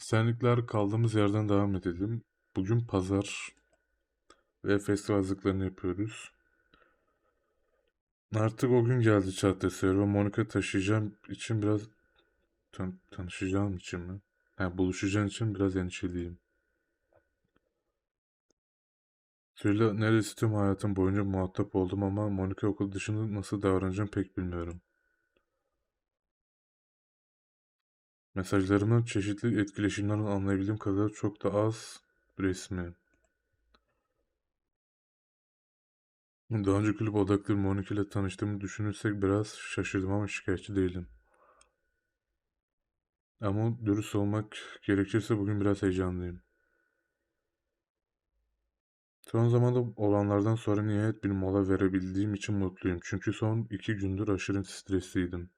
Esenlikler kaldığımız yerden devam edelim. Bugün pazar ve festival hazırlıklarını yapıyoruz. Artık o gün geldi çatlası ve Monica taşıyacağım için biraz tan tanışacağım için mi? Ha, buluşacağım için biraz endişeliyim. Suyla neredeyse tüm hayatım boyunca muhatap oldum ama Monica okul dışında nasıl davranacağım pek bilmiyorum. Mesajlarımın çeşitli etkileşimlerden anlayabildiğim kadar çok da az resmi. Daha önce kulüp odaklı bir Monica ile tanıştığımı düşünürsek biraz şaşırdım ama şikayetçi değilim. Ama dürüst olmak gerekirse bugün biraz heyecanlıyım. Son zamanda olanlardan sonra nihayet bir mola verebildiğim için mutluyum. Çünkü son iki gündür aşırı stresliydim.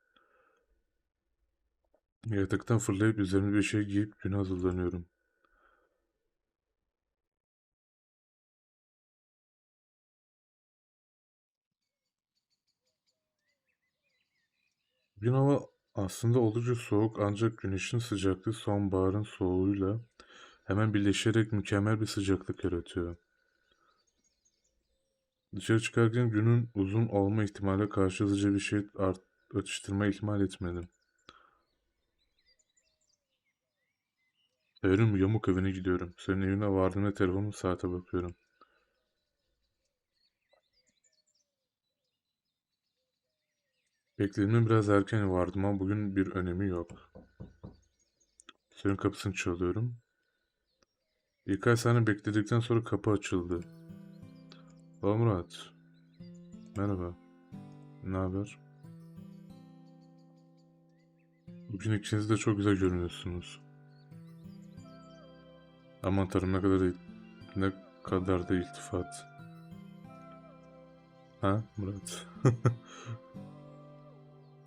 Yataktan fırlayıp üzerime bir şey giyip güne hazırlanıyorum. Gün hava aslında oldukça soğuk ancak güneşin sıcaklığı sonbaharın soğuğuyla hemen birleşerek mükemmel bir sıcaklık yaratıyor. Dışarı çıkarken günün uzun olma ihtimali karşı hızlıca bir şey art atıştırma ihmal etmedim. Evrim yamuk evine gidiyorum. Senin evine vardığımda telefonum saate bakıyorum. Beklediğimden biraz erken vardım ama bugün bir önemi yok. Senin kapısını çalıyorum. Birkaç saniye bekledikten sonra kapı açıldı. Aa Murat. Merhaba. Ne haber? Bugün ikiniz de çok güzel görünüyorsunuz. Aman tanrım ne kadar ne kadar da iltifat. Ha Murat.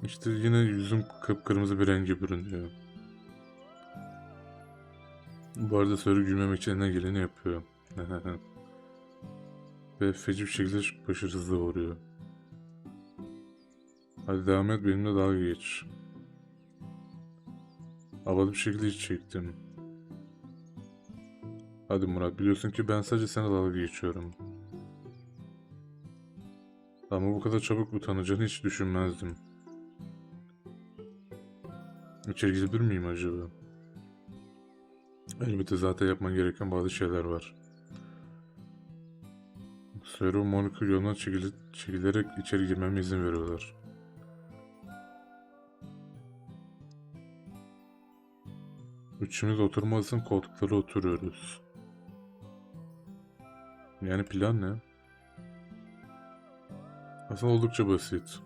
İşte yine yüzüm kıpkırmızı bir rengi bürünüyor. Bu arada soru gülmemek için ne geleni yapıyor. Ve feci bir şekilde başarısızlığa uğruyor. Hadi devam et benimle dalga geç. Havalı bir şekilde hiç çektim. Hadi Murat biliyorsun ki ben sadece sana dalga geçiyorum. Ama bu kadar çabuk utanacağını hiç düşünmezdim. İçeri girebilir miyim acaba? Elbette zaten yapman gereken bazı şeyler var. Sero Monica yoluna çekil çekilerek içeri girmeme izin veriyorlar. Üçümüz oturma koltuklara oturuyoruz. Yani plan ne? Aslında oldukça basit.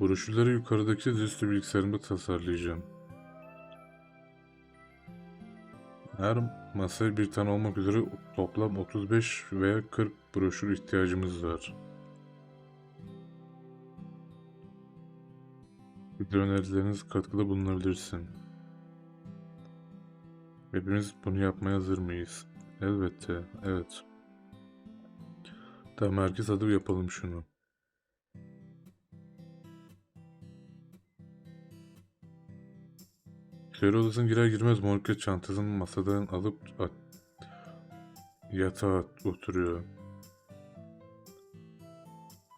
Broşürleri yukarıdaki dizüstü bilgisayarımda tasarlayacağım. Her masaya bir tane olmak üzere toplam 35 veya 40 broşür ihtiyacımız var. Video önerileriniz katkıda bulunabilirsin. Hepimiz bunu yapmaya hazır mıyız? Elbette, evet. Tamam herkes adı yapalım şunu. Köylü odasına girer girmez Monica çantasını masadan alıp at, yatağa oturuyor.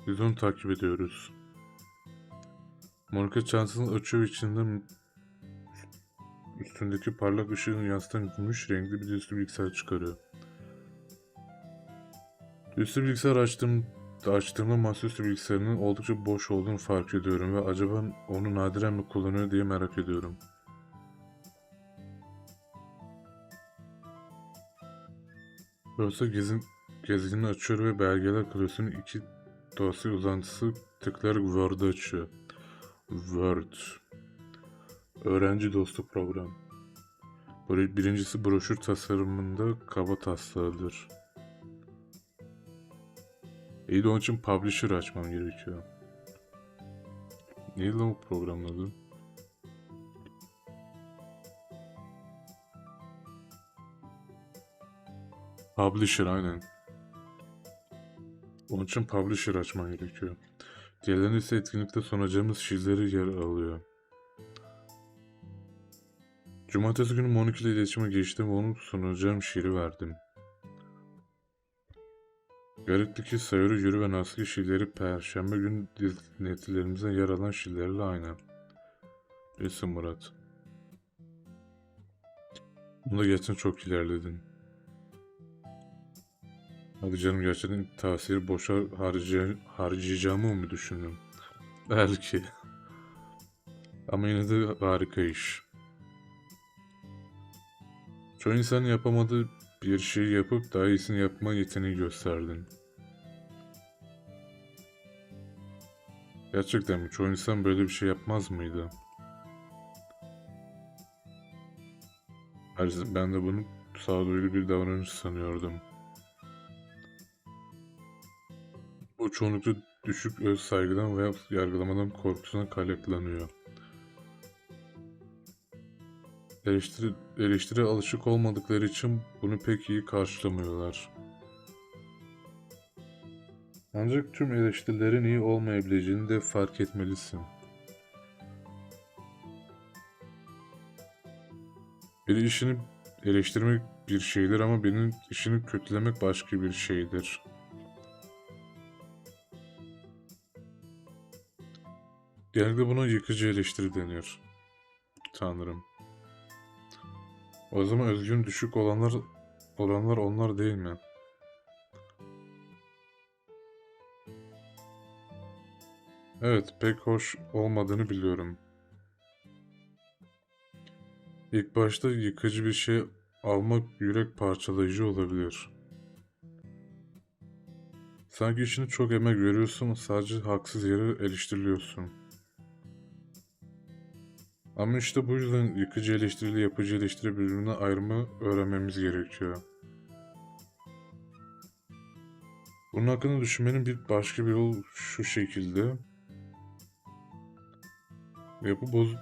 Biz onu takip ediyoruz. Monica çantasını açıyor içinden üstündeki parlak ışığın yansıtan gümüş renkli bir üstü bilgisayar çıkarıyor. Üstü bilgisayar açtığım, açtığımda masaüstü bilgisayarının oldukça boş olduğunu fark ediyorum ve acaba onu nadiren mi kullanıyor diye merak ediyorum. Dosya gezin, gezinini açıyor ve belgeler klasörünün iki dosya uzantısı tıklayarak Word'ı açıyor. Word. Öğrenci dostu program. Birincisi broşür tasarımında kaba taslağıdır. İyi de onun için publisher açmam gerekiyor. Neydi lan bu programın adı? Publisher aynen. Onun için publisher açman gerekiyor. Diğerlerinde ise etkinlikte sunacağımız şiirleri yer alıyor. Cumartesi günü Monika ile iletişime geçtim ve onun sunacağım şiiri verdim. Garipti ki Sayırı Yürü ve Naski şiirleri Perşembe günü dinletilerimizde yer alan şiirlerle aynı. Resim Murat. Bunda gerçekten çok ilerledin. Hadi canım gerçekten tavsiyeyi boşa harcay harcayacağımı mı düşündüm? Belki. Ama yine de harika iş. Çoğu insanın yapamadığı bir şeyi yapıp daha iyisini yapma yeteneği gösterdin. Gerçekten mi? Çoğu insan böyle bir şey yapmaz mıydı? Ben de bunu sağduyulu bir davranış sanıyordum. Bu çoğunlukla düşük öz saygıdan veya yargılamadan korkusundan kaynaklanıyor. Eleştiri, eleştiri alışık olmadıkları için bunu pek iyi karşılamıyorlar. Ancak tüm eleştirilerin iyi olmayabileceğini de fark etmelisin. Biri işini eleştirmek bir şeydir ama birinin işini kötülemek başka bir şeydir. Genelde buna yıkıcı eleştiri denir. Tanrım. O zaman özgün düşük olanlar olanlar onlar değil mi? Evet, pek hoş olmadığını biliyorum. İlk başta yıkıcı bir şey almak yürek parçalayıcı olabilir. Sanki işini çok emek veriyorsun, sadece haksız yere eleştiriliyorsun. Ama işte bu yüzden yıkıcı eleştiriyle yapıcı eleştiri birbirine ayırma öğrenmemiz gerekiyor. Bunun hakkında düşünmenin bir başka bir yol şu şekilde. Yapı, boz,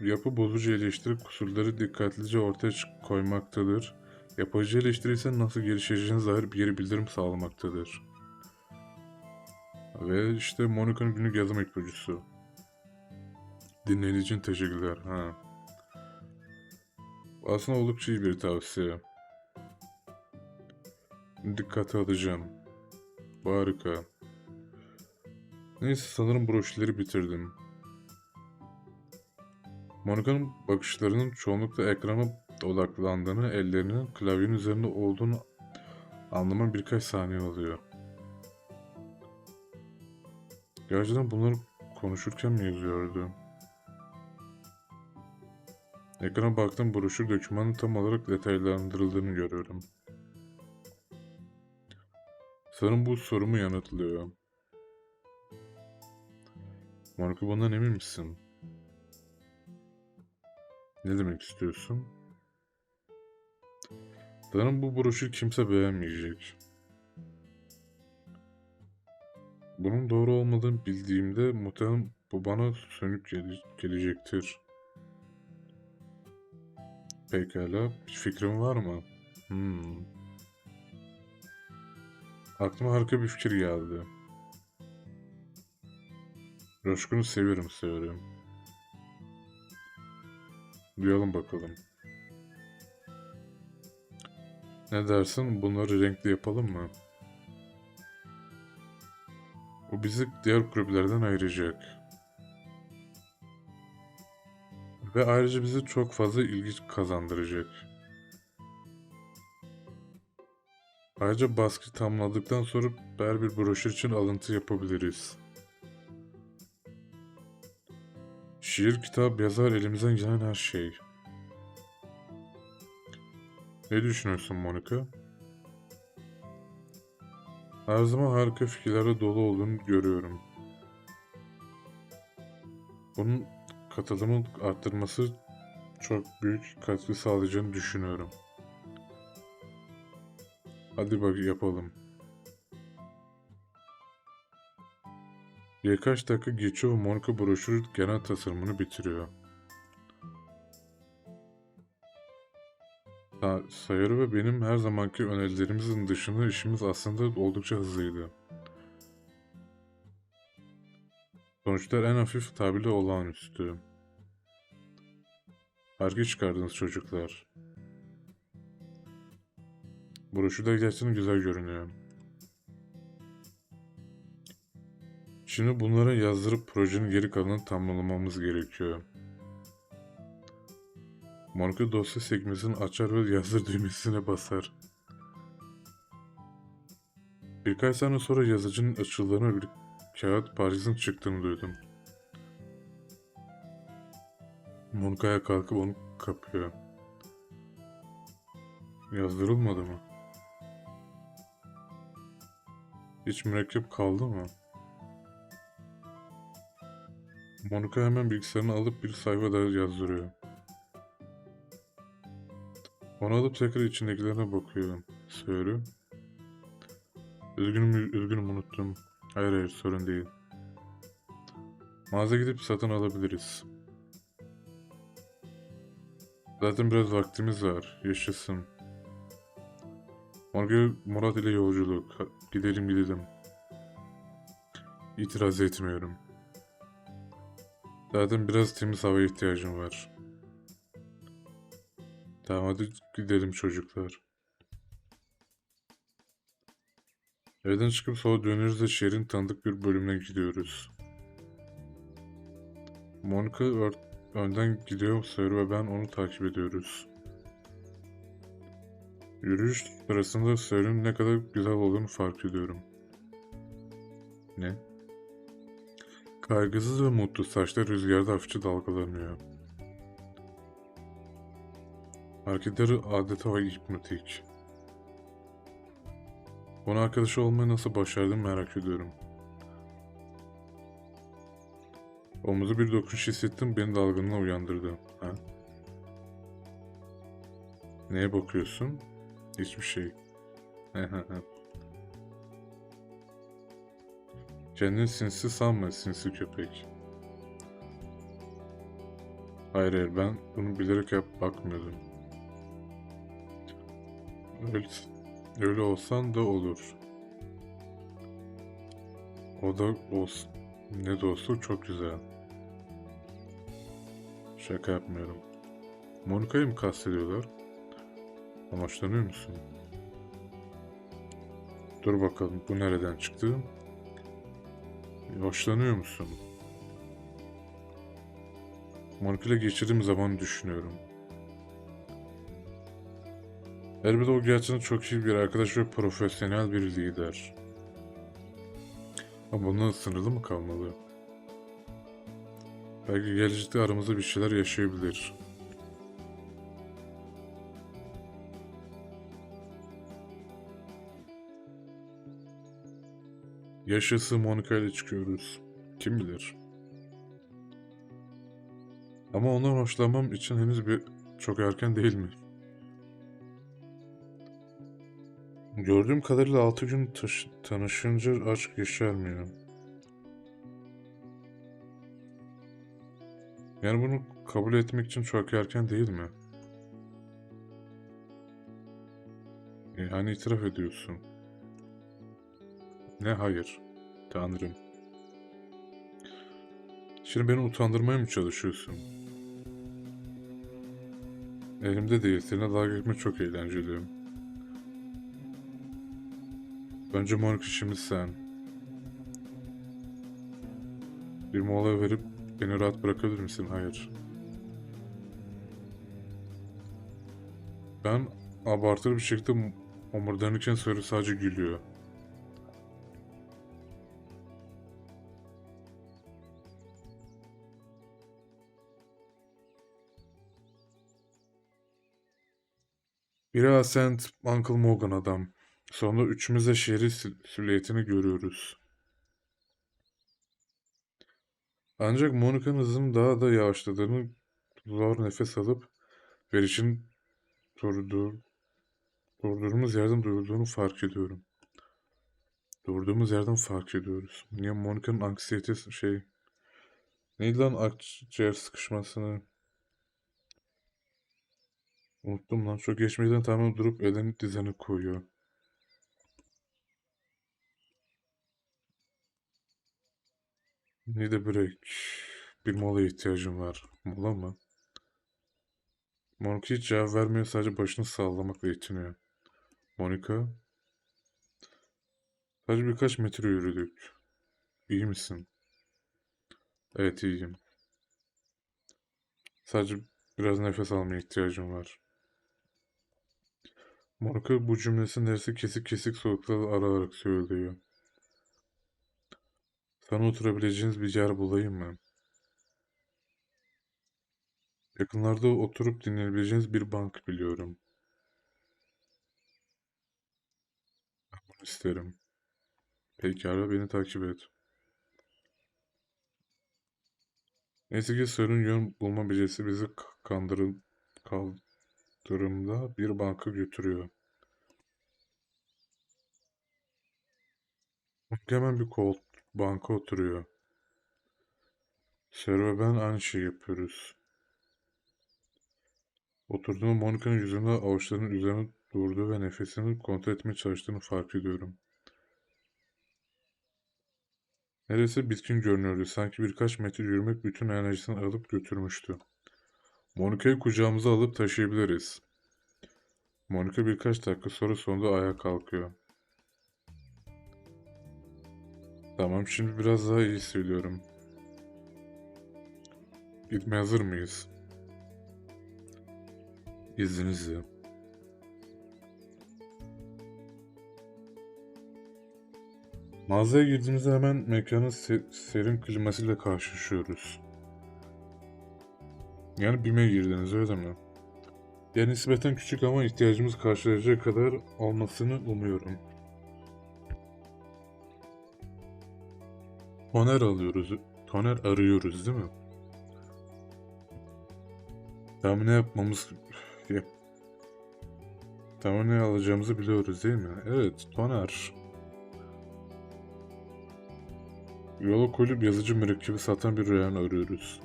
yapı bozucu eleştiri kusurları dikkatlice ortaya koymaktadır. Yapıcı eleştiri ise nasıl gelişeceğinize dair bir geri bildirim sağlamaktadır. Ve işte Monica'nın günlük yazım ipucusu. Dinlediğiniz için teşekkürler. Ha. Aslında oldukça iyi bir tavsiye. Dikkate alacağım. Harika. Neyse sanırım broşürleri bitirdim. Monica'nın bakışlarının çoğunlukla ekrana odaklandığını, ellerinin klavyenin üzerinde olduğunu anlama birkaç saniye alıyor. Gerçekten bunları konuşurken mi yazıyordu? Ekrana baktım broşür dokümanın tam olarak detaylandırıldığını görüyorum. Sanırım bu sorumu yanıtlıyor. Monica bundan emin misin? Ne demek istiyorsun? Sanırım bu broşür kimse beğenmeyecek. Bunun doğru olmadığını bildiğimde muhtemelen bu bana sönük gele- gelecektir. Pekala, bir fikrin var mı? Hmm. Aklıma harika bir fikir geldi. Coşkun'u seviyorum seviyorum. Duyalım bakalım. Ne dersin bunları renkli yapalım mı? Bu bizi diğer kulüplerden ayıracak. Ve ayrıca bize çok fazla ilgi kazandıracak. Ayrıca baskı tamamladıktan sonra her bir broşür için alıntı yapabiliriz. Şiir, kitap, yazar elimizden gelen her şey. Ne düşünüyorsun Monica? Her zaman harika fikirlerle dolu olduğunu görüyorum. Bunun katılımın arttırması çok büyük katkı sağlayacağını düşünüyorum. Hadi bak yapalım. Birkaç dakika geçiyor ve Monica broşürü genel tasarımını bitiriyor. Sa- Sayarı ve benim her zamanki önerilerimizin dışında işimiz aslında oldukça hızlıydı. Sonuçlar en hafif tabirle olağanüstü. Hargi çıkardınız çocuklar. Broşürde gerçekten güzel görünüyor. Şimdi bunları yazdırıp projenin geri kalanını tamamlamamız gerekiyor. Monika dosya sekmesini açar ve yazdır düğmesine basar. Birkaç saniye sonra yazıcının açıldığını bir kağıt parçasının çıktığını duydum. Monika'ya kalkıp onu kapıyor. Yazdırılmadı mı? Hiç mürekkep kaldı mı? Monika hemen bilgisayarını alıp bir sayfa daha yazdırıyor. Onu alıp tekrar içindekilerine bakıyor. Söylüyor. Üzgünüm, üzgünüm unuttum. Hayır hayır sorun değil. Mağaza gidip satın alabiliriz. Zaten biraz vaktimiz var. Yaşasın. Morga Murat ile yolculuk. Gidelim gidelim. İtiraz etmiyorum. Zaten biraz temiz havaya ihtiyacım var. Tamam hadi gidelim çocuklar. Evden çıkıp sola dönüyoruz da şehrin tanıdık bir bölümüne gidiyoruz. Monica önden gidiyor sayıyor ve ben onu takip ediyoruz. Yürüyüş sırasında Sör'ün ne kadar güzel olduğunu fark ediyorum. Ne? Kaygısız ve mutlu saçlar rüzgarda hafifçe dalgalanıyor. Hareketleri adeta hipnotik. Ona arkadaşı olmayı nasıl başardım merak ediyorum. Omuzu bir dokunuş hissettim beni dalgınlığa uyandırdı. Ha? Neye bakıyorsun? Hiçbir şey. Kendini sinsi sanma sinsi köpek. Hayır hayır ben bunu bilerek yap bakmıyordum. Öyle, öyle olsan da olur. O da olsun. Ne de olsa çok güzel. Şaka yapmıyorum. Monika'yı mı kastediyorlar? Amaçlanıyor musun? Dur bakalım bu nereden çıktı? Hoşlanıyor musun? Monika ile geçirdiğim zaman düşünüyorum. Elbette o gerçekten çok iyi bir arkadaş ve profesyonel bir lider. Ama bundan sınırlı mı kalmalı? Belki gelecekte aramızda bir şeyler yaşayabilir. Yaşası Monika ile çıkıyoruz. Kim bilir? Ama ondan hoşlanmam için henüz bir çok erken değil mi? Gördüğüm kadarıyla 6 gün taş- tanışınca aşk yeşermiyor. Yani bunu kabul etmek için çok erken değil mi? Yani itiraf ediyorsun. Ne hayır? Tanrım. Şimdi beni utandırmaya mı çalışıyorsun? Elimde değil. Seninle dalga geçmek çok eğlenceli. Önce Monika şimdi sen. Bir mola verip beni rahat bırakabilir misin? Hayır. Ben abartılı bir şekilde omurdanırken sonra sadece gülüyor. Biri Ascent, Uncle Morgan adam. Sonra üçümüz de şehri sil- silüetini görüyoruz. Ancak Monica'nın hızının daha da yavaşladığını, zor nefes alıp verişin durduğu, durduğumuz yerden duyulduğunu fark ediyorum. Durduğumuz yerden fark ediyoruz. Niye Monica'nın anksiyetesi şey... Neydi lan akciğer sıkışmasını... Unuttum lan. Çok geçmeden tamamen durup elini dizine koyuyor. Need a break. Bir mola ihtiyacım var. Mola mı? Monica hiç cevap vermiyor sadece başını sallamakla yetiniyor. Monica. Sadece birkaç metre yürüdük. İyi misin? Evet iyiyim. Sadece biraz nefes almaya ihtiyacım var. Monica bu cümlesi neresi kesik kesik soluklarla arayarak söylüyor. Sana oturabileceğiniz bir yer bulayım mı? Yakınlarda oturup dinleyebileceğiniz bir bank biliyorum. Bunu isterim. Pekala beni takip et. Neyse ki sorun yön bulma becerisi bizi kandırın kaldırımda bir banka götürüyor. Hemen bir kol banka oturuyor. Ve ben aynı şey yapıyoruz. Oturduğum Monica'nın yüzünde avuçlarının üzerine durduğu ve nefesini kontrol etmeye çalıştığını fark ediyorum. Neredeyse bitkin görünüyordu. Sanki birkaç metre yürümek bütün enerjisini alıp götürmüştü. Monica'yı kucağımıza alıp taşıyabiliriz. Monica birkaç dakika sonra sonunda ayağa kalkıyor. Tamam şimdi biraz daha iyi hissediyorum. Gitmeye hazır mıyız? İzninizle. Mağazaya girdiğimizde hemen mekanın se- serin klimasıyla karşılaşıyoruz. Yani BİM'e girdiniz öyle mi? Yani nispeten küçük ama ihtiyacımız karşılayacak kadar olmasını umuyorum. Toner alıyoruz. Toner arıyoruz değil mi? Tahmin yapmamız... Yap. Tahmin ne alacağımızı biliyoruz değil mi? Evet, toner. Yola koyulup yazıcı mürekkebi satan bir reyan arıyoruz.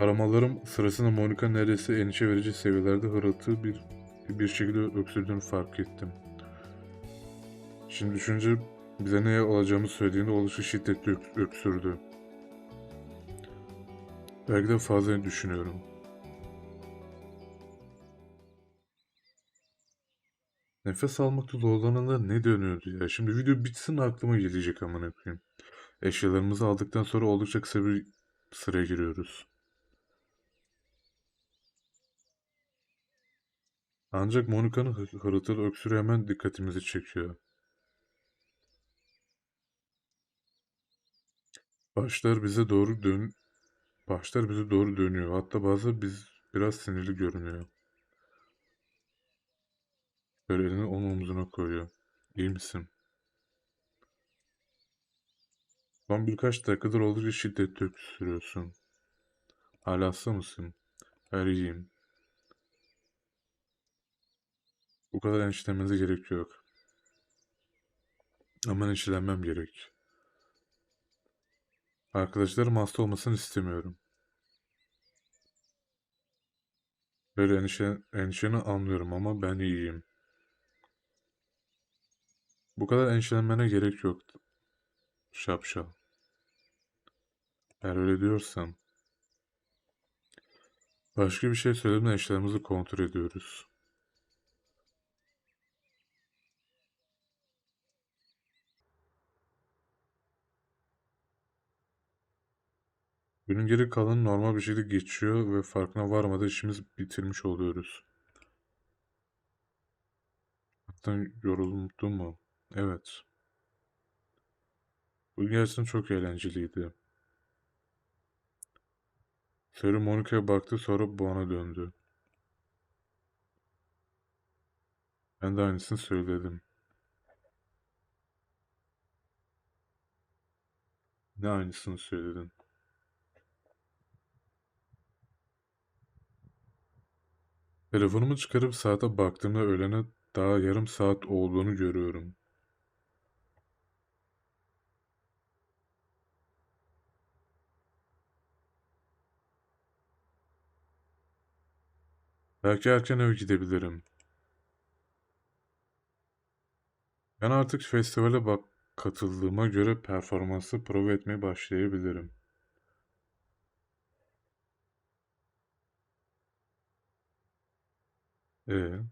Aramalarım sırasında Monica neredeyse endişe verici seviyelerde hırıltı bir bir şekilde öksürdüğünü fark ettim. Şimdi düşünce bize ne olacağımı söylediğinde oldukça şiddetli ök- öksürdü. Belki de fazla düşünüyorum. Nefes almakta zorlananlar ne dönüyordu ya? Şimdi video bitsin aklıma gelecek amına koyayım. Eşyalarımızı aldıktan sonra oldukça kısa bir sıraya giriyoruz. Ancak Monica'nın hı- hırıltılı öksürüğü hemen dikkatimizi çekiyor. Başlar bize doğru dön Başlar bize doğru dönüyor. Hatta bazı biz biraz sinirli görünüyor. Böyle elini onun omzuna koyuyor. İyi misin? Son birkaç dakikadır oldukça şiddetli öksürüyorsun. Hala hasta mısın? Hayır iyiyim. Bu kadar endişelenmenize gerek yok. Ama endişelenmem gerek. Arkadaşlarım hasta olmasını istemiyorum. Böyle endişe, endişeni anlıyorum ama ben iyiyim. Bu kadar endişelenmene gerek yok. Şapşal. Eğer öyle diyorsan. Başka bir şey söylemeden eşyalarımızı kontrol ediyoruz. Günün geri kalanı normal bir şekilde geçiyor ve farkına varmadan işimizi bitirmiş oluyoruz. Hatta yoruldun mu? Evet. Bu gerçekten çok eğlenceliydi. Sarı Monica'ya baktı sonra bana döndü. Ben de aynısını söyledim. Ne aynısını söyledin? Telefonumu çıkarıp saate baktığımda öğlene daha yarım saat olduğunu görüyorum. Belki erken eve gidebilirim. Ben artık festivale bak katıldığıma göre performansı prova etmeye başlayabilirim. Ee,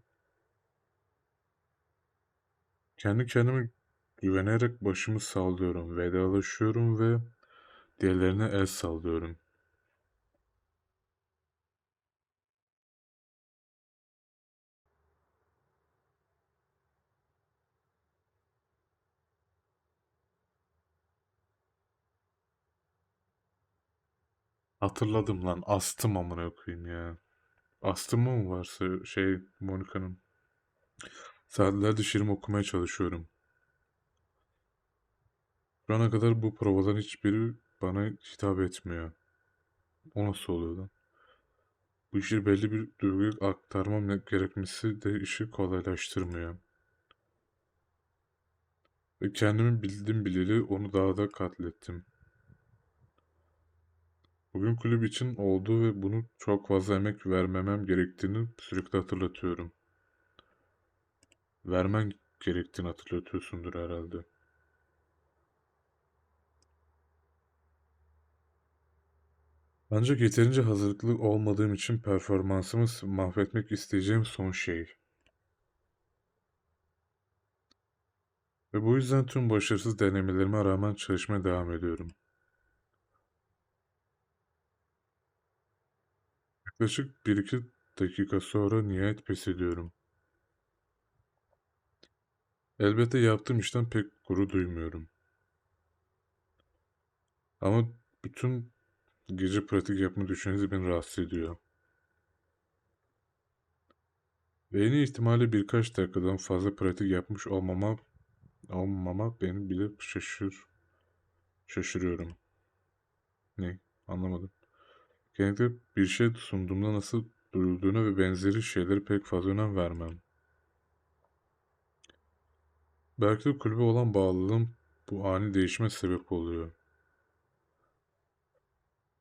kendi kendime güvenerek başımı sallıyorum, vedalaşıyorum ve diğerlerine el sallıyorum. Hatırladım lan. Astım amına koyayım ya. Astımı mı varsa şey Monika'nın. Saatlerdir şiirim okumaya çalışıyorum. Şu ana kadar bu provaların hiçbiri bana hitap etmiyor. O nasıl oluyor lan? Bu işi belli bir duyguyu aktarmam gerekmesi de işi kolaylaştırmıyor. Ve kendimi bildim bileli onu daha da katlettim. Bugün kulüp için oldu ve bunu çok fazla emek vermemem gerektiğini sürekli hatırlatıyorum. Vermen gerektiğini hatırlatıyorsundur herhalde. Ancak yeterince hazırlıklı olmadığım için performansımı mahvetmek isteyeceğim son şey. Ve bu yüzden tüm başarısız denemelerime rağmen çalışmaya devam ediyorum. Yaklaşık 1-2 dakika sonra nihayet pes ediyorum. Elbette yaptığım işten pek gurur duymuyorum. Ama bütün gece pratik yapma düşüncesi beni rahatsız ediyor. Ve en ihtimalle birkaç dakikadan fazla pratik yapmış olmama olmama beni bile şaşır şaşırıyorum. Ne? Anlamadım. Genellikle bir şey sunduğumda nasıl duyulduğuna ve benzeri şeylere pek fazla önem vermem. Belki de kulübe olan bağlılığım bu ani değişime sebep oluyor.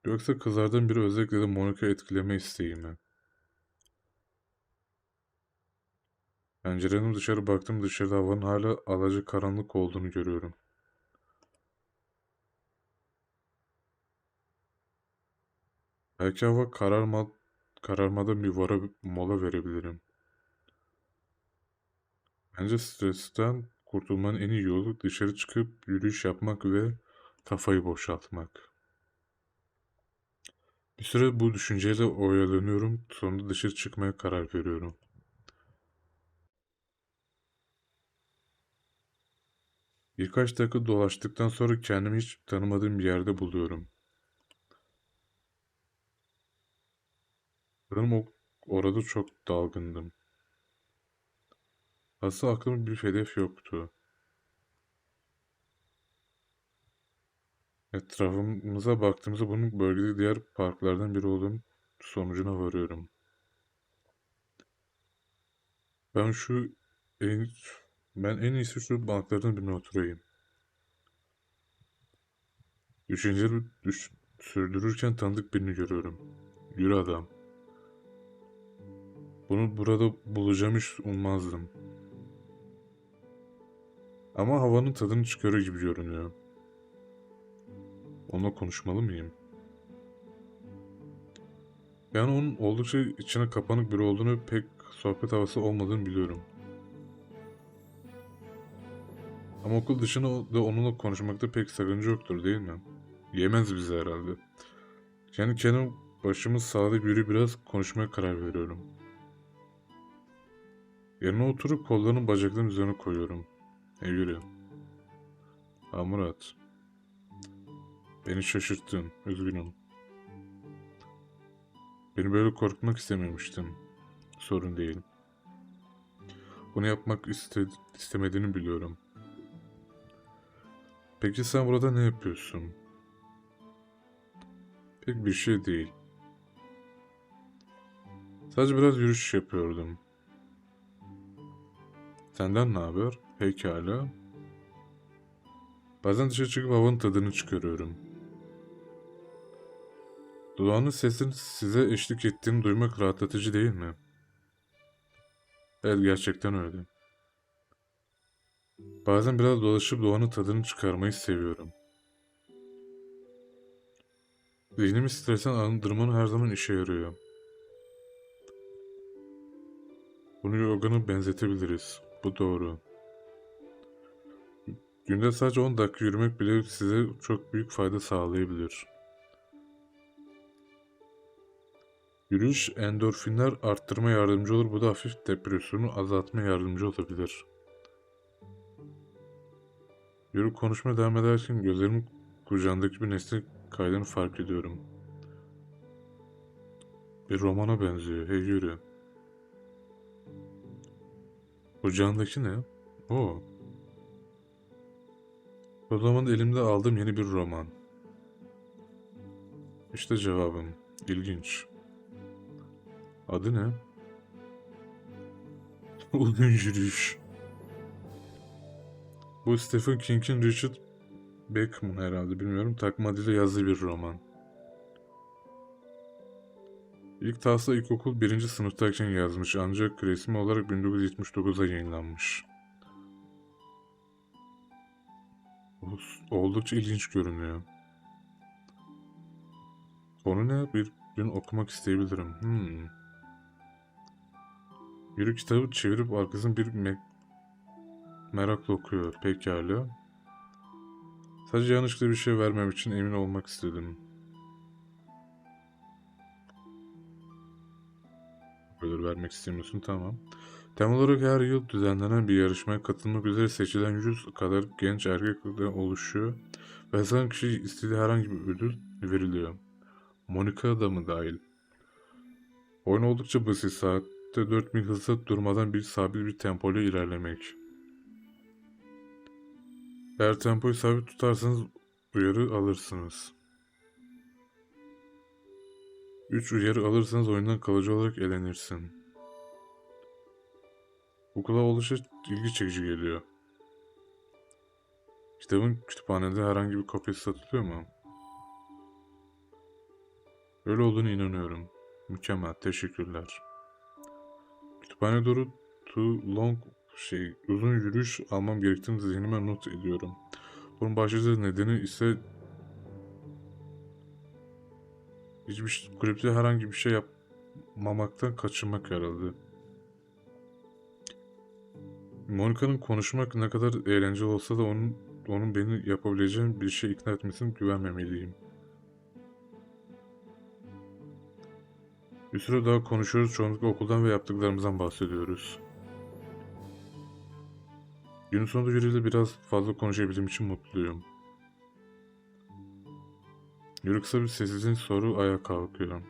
Yoksa kızlardan biri özellikle de Monica etkileme isteği mi? Pencereden dışarı baktım dışarıda havanın hala alacı karanlık olduğunu görüyorum. Belki hava kararma, kararmadan bir vara mola verebilirim. Bence stresten kurtulmanın en iyi yolu dışarı çıkıp yürüyüş yapmak ve kafayı boşaltmak. Bir süre bu düşünceyle oyalanıyorum, sonra dışarı çıkmaya karar veriyorum. Birkaç dakika dolaştıktan sonra kendimi hiç tanımadığım bir yerde buluyorum. Sanırım o, orada çok dalgındım. Aslında aklımda bir hedef yoktu. Etrafımıza baktığımızda bunun bölgede diğer parklardan biri olduğunun sonucuna varıyorum. Ben şu en, ben en iyisi şu banklardan birine oturayım. Düşünceleri düş, sürdürürken tanıdık birini görüyorum. Yürü adam. Bunu burada bulacağım hiç ummazdım. Ama havanın tadını çıkarıyor gibi görünüyor. Onunla konuşmalı mıyım? Yani onun oldukça içine kapanık biri olduğunu pek sohbet havası olmadığını biliyorum. Ama okul dışında da onunla konuşmakta pek sakınca yoktur değil mi? Yemez bizi herhalde. Kendi kendim başımı sağlayıp yürü biraz konuşmaya karar veriyorum. Yerine oturup kollarını bacaklarının üzerine koyuyorum. E yürü. Ha Murat. Beni şaşırttın. Üzgünüm. Beni böyle korkutmak istememiştim. Sorun değil. Bunu yapmak iste istemediğini biliyorum. Peki sen burada ne yapıyorsun? Pek bir şey değil. Sadece biraz yürüyüş yapıyordum. Senden ne haber? Pekala. Bazen dışarı çıkıp havanın tadını çıkarıyorum. Dudağının sesini size eşlik ettiğini duymak rahatlatıcı değil mi? Evet gerçekten öyle. Bazen biraz dolaşıp doğanın tadını çıkarmayı seviyorum. Zihnimi stresten arındırmanın her zaman işe yarıyor. Bunu yorgana benzetebiliriz. Bu doğru. Günde sadece 10 dakika yürümek bile size çok büyük fayda sağlayabilir. Yürüyüş endorfinler arttırma yardımcı olur. Bu da hafif depresyonu azaltma yardımcı olabilir. Yürü konuşmaya devam ederken gözlerimin kucağındaki bir nesne kaydını fark ediyorum. Bir romana benziyor. Hey yürü. Kucağındaki ne? Oo. O zaman elimde aldığım yeni bir roman. İşte cevabım. İlginç. Adı ne? Uzun yürüyüş. Bu Stephen King'in Richard Beckman herhalde bilmiyorum. Takma adıyla yazdığı bir roman. İlk taslağı ilkokul birinci sınıftayken yazmış ancak resmi olarak 1979'da yayınlanmış. Oldukça ilginç görünüyor. Konu ne? Bir gün okumak isteyebilirim. Hmm. Yürü kitabı çevirip arkasını bir me merakla okuyor. Pekala. Sadece yanlışlıkla bir şey vermem için emin olmak istedim. Böyle vermek istemiyorsun tamam. Temel olarak her yıl düzenlenen bir yarışmaya katılmak üzere seçilen 100 kadar genç erkekten oluşuyor ve her kişi istediği herhangi bir ödül veriliyor. Monica da mı dahil? Oyun oldukça basit. Saatte 4 mil hızla durmadan bir sabit bir tempoyla ilerlemek. Eğer tempoyu sabit tutarsanız uyarı alırsınız. 3 uyarı alırsanız oyundan kalıcı olarak elenirsin. Bu kulağa oldukça ilgi çekici geliyor. Kitabın kütüphanede herhangi bir kopyası satılıyor mu? Öyle olduğunu inanıyorum. Mükemmel, teşekkürler. Kütüphane doğru too long şey uzun yürüyüş almam gerektiğini zihnime not ediyorum. Bunun başlıca nedeni ise hiçbir kulüpte herhangi bir şey yapmamaktan kaçınmak herhalde. Monica'nın konuşmak ne kadar eğlenceli olsa da onun onun beni yapabileceğim bir şey ikna etmesine güvenmemeliyim. Bir süre daha konuşuyoruz. Çoğunlukla okuldan ve yaptıklarımızdan bahsediyoruz. Günün sonunda biriyle biraz fazla konuşabildiğim için mutluyum. Yürü bir sessizliğin soru ayağa kalkıyor.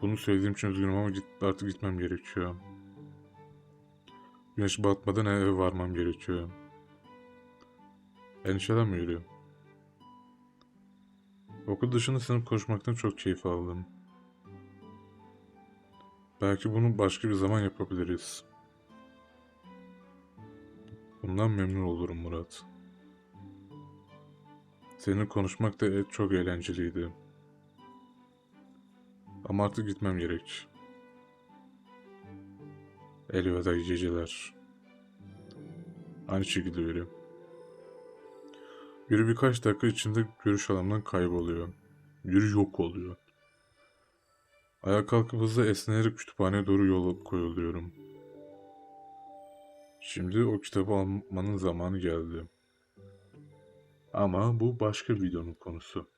Bunu söylediğim için üzgünüm ama artık gitmem gerekiyor. Güneş batmadan eve varmam gerekiyor. Endişelenme yürü. Okul dışında sınıf koşmaktan çok keyif aldım. Belki bunu başka bir zaman yapabiliriz. Bundan memnun olurum Murat. Seninle konuşmak da çok eğlenceliydi. Ama artık gitmem gerek. Elveda geceler. Aynı şekilde yürü. Yürü birkaç dakika içinde görüş alanından kayboluyor. Yürü yok oluyor. Ayağa kalkıp hızla esneyerek kütüphaneye doğru yol koyuluyorum. Şimdi o kitabı almanın zamanı geldi. Ama bu başka bir videonun konusu.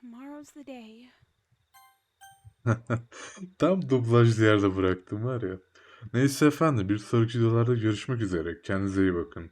Tomorrow's the day. Tam dublajlı yerde bıraktım var ya. Neyse efendim bir sonraki videolarda görüşmek üzere. Kendinize iyi bakın.